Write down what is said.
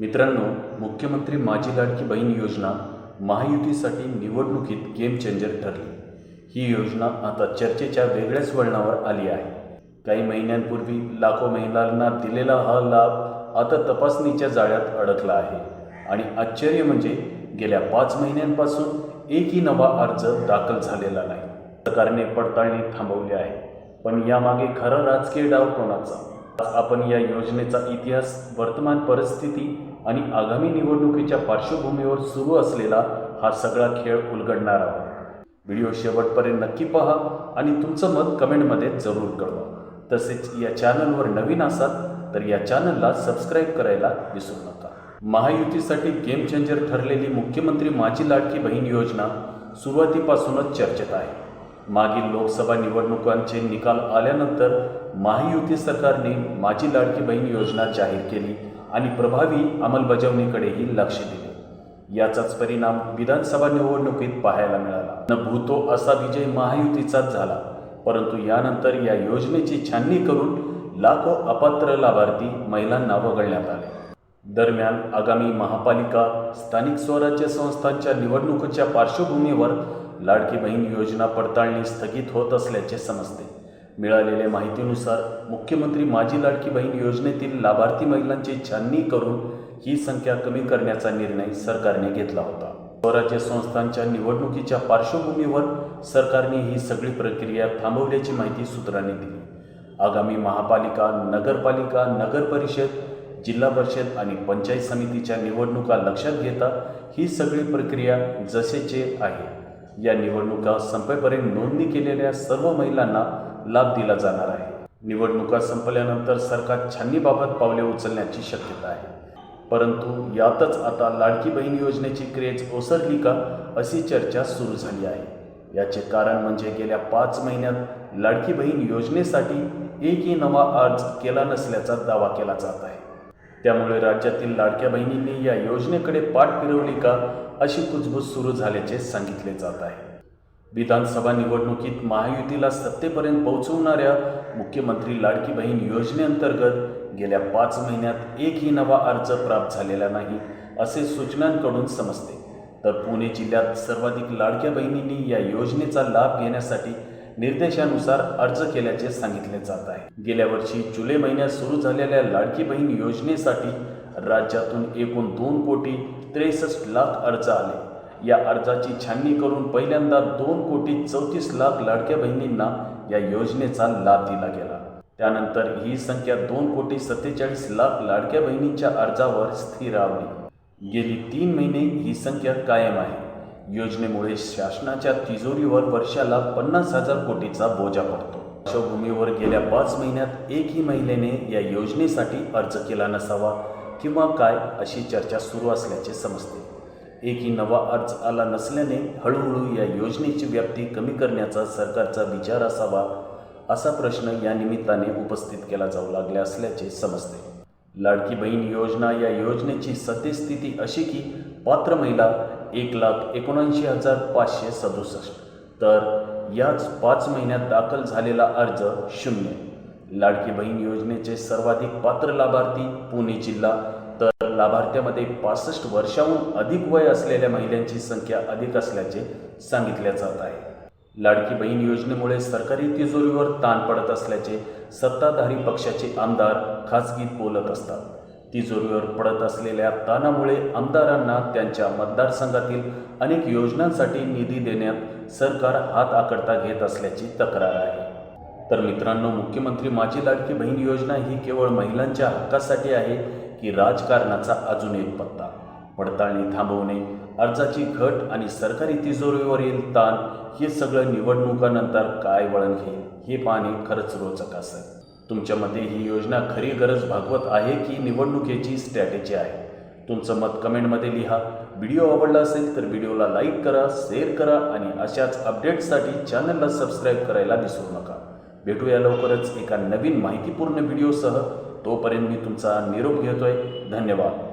मित्रांनो मुख्यमंत्री माझी लाडकी बहीण योजना महायुतीसाठी निवडणुकीत गेम चेंजर ठरली. ही योजना आता चर्चेच्या वेगळ्याच वळणावर आली आहे. काही महिन्यांपूर्वी लाखो महिलांना दिलेला हा लाभ आता तपासणीच्या जाळ्यात अडकला आहे. आणि आश्चर्य म्हणजे गेल्या पाच महिन्यांपासून एकही नवा अर्ज दाखल झालेला नाही. सरकारने पडताळणी थांबवली आहे. पण यामागे खरा राजकीय डाव कोणाचा? आज आपण या योजनेचा इतिहास वर्तमान परिस्थिती आणि आगामी निवडणुकीच्या पार्श्वभूमीवर सुरू असलेला हा सगळा खेळ उलगडणार आहोत. व्हिडिओ शेवटपर्यंत नक्की पहा आणि तुमचं मत कमेंटमध्ये जरूर कळवा. तसेच या चॅनलवर नवीन असाल तर या चॅनलला सबस्क्राईब करायला विसरू नका. महायुतीसाठी गेम चेंजर ठरलेली मुख्यमंत्री माझी लाडकी बहीण योजना सुरुवातीपासूनच चर्चेत आहे. मागील लोकसभा निवडणुकांचे निकाल आल्यानंतर महायुती सरकारने माझी लाडकी बहीण योजना जाहीर केली आणि प्रभावी अंमलबजावणीकडेही लक्ष दिले. याचाच परिणाम विधानसभा निवडणुकीत पाहायला मिळाला. न भूतो असा विजय महायुतीचाच झाला परंतु यानंतर या योजनेची छाननी करून लाखो अपात्र लाभार्थी महिलांना वगळण्यात आले. दरम्यान आगामी महापालिका स्थानिक स्वराज्य संस्थांच्या निवडणुकीच्या पार्श्वभूमीवर लाडकी बहीण योजना पडताळणी स्थगित होत असल्याचे समजते. मिळालेल्या माहितीनुसार मुख्यमंत्री माझी लाडकी बहीण योजनेतील लाभार्थी महिलांची छाननी करून ही संख्या कमी करण्याचा निर्णय सरकारने घेतला होता. स्वराज्य संस्थांच्या निवडणुकीच्या पार्श्वभूमीवर सरकारने ही सगळी प्रक्रिया थांबवल्याची माहिती सूत्रांनी दिली. आगामी महापालिका नगरपालिका नगर परिषद जिल्हा परिषद आणि पंचायत समितीच्या निवडणुका लक्षात घेता ही सगळी प्रक्रिया जसेचे आहे. या निवडणुका संपेपर्यंत नोंदणी केलेल्या सर्व महिलांना लाभ दिला जाणार आहे. निवडणुका संपल्यानंतर सरकार छाननीबाबत पावले उचलण्याची शक्यता आहे. परंतु यातच आता लाडकी बहीण योजनेची क्रेज ओसरली का अशी चर्चा सुरू झाली आहे. याचे कारण म्हणजे गेल्या पाच महिन्यात लाडकी बहीण योजनेसाठी एकही नवा अर्ज केला नसल्याचा दावा केला जात आहे. त्यामुळे राज्यातील लाडक्या बहिणींनी या योजनेकडे पाठ फिरवली का अशी कुजबूज सुरू झाल्याचे सांगितले जात आहे. विधानसभा निवडणुकीत महायुतीला सत्तेपर्यंत पोहोचवणाऱ्या मुख्यमंत्री लाडकी बहीण योजनेअंतर्गत गेल्या पाच महिन्यात एकही नवा अर्ज प्राप्त झालेला नाही असे सूचनांकडून समजते. तर पुणे जिल्ह्यात सर्वाधिक लाडक्या बहिणींनी या योजनेचा लाभ घेण्यासाठी निर्देशानुसार अर्ज केल्याचे सांगितले जात आहे. गेल्या वर्षी जुलै महिन्यात सुरू झालेल्या लाडकी बहीण योजनेसाठी राज्यातून एकूण दोन कोटी त्रेसष्ट लाख अर्ज आले. या अर्जाची छाननी करून पहिल्यांदा दोन कोटी चौतीस लाख लाडक्या बहिणींना या योजनेचा लाभ दिला गेला. त्यानंतर ही संख्या दोन कोटी सत्तेचाळीस लाख लाडक्या बहिणींच्या अर्जावर स्थिरावली. गेली तीन महिने ही संख्या कायम आहे. योजनेमुळे शासनाच्या तिजोरीवर वर्षाला पन्नास हजार कोटीचा बोजा पडतो. पार्श्वभूमीवर गेल्या पाच महिन्यात एकही महिलेने या योजनेसाठी अर्ज केला नसावा किंवा काय अशी चर्चा सुरू असल्याचे समजते. एकही नवा अर्ज आला नसल्याने हळूहळू या योजनेची व्याप्ती कमी करण्याचा सरकारचा विचार असावा असा प्रश्न या निमित्ताने उपस्थित केला जाऊ लागला असल्याचे समजते. लाडकी बहीण योजना या योजनेची सद्यस्थिती अशी की पात्र महिला एक लाख एकोणऐंशी हजार पाचशे सदुसष्ट. तर याच पाच महिन्यात दाखल झालेला अर्ज शून्य. लाडकी बहीण योजनेचे सर्वाधिक पात्र लाभार्थी पुणे जिल्हा. तर लाभार्थ्यामध्ये पासष्ट वर्षाहून अधिक वय असलेल्या महिलांची संख्या अधिक असल्याचे सांगितले जात आहे. लाडकी बहीण योजनेमुळे सरकारी तिजोरीवर ताण पडत असल्याचे सत्ताधारी पक्षाचे आमदार खासगीत बोलत असतात. तिजोरीवर पडत असलेल्या ताणामुळे आमदारांना त्यांच्या मतदारसंघातील अनेक योजनांसाठी निधी देण्यात सरकार हात आकडता घेत असल्याची तक्रार आहे. तर मित्रांनो मुख्यमंत्री माझी लाडकी बहीण योजना ही केवळ महिलांच्या हक्कासाठी आहे की राजकारणाचा अजून एक पत्ता? पडताळणी थांबवणे अर्जाची घट आणि सरकारी तिजोरीवरील ताण हे सगळं निवडणुकानंतर काय वळण घेईल हे पाहणे खरंच रोचक असेल. तुमच्या मते ही योजना खरी गरज भागवत आहे की निवडणुकीची स्ट्रॅटेजी आहे? तुमचं मत कमेंटमध्ये लिहा. व्हिडिओ आवडला असेल तर व्हिडिओला लाईक करा शेअर करा आणि अशाच अपडेट्ससाठी चॅनलला सबस्क्राईब करायला विसरू नका. भेटूया लवकरच एका नवीन माहितीपूर्ण व्हिडिओसह तोपर्यंत मी तुमचा निरोप घेतोय. धन्यवाद.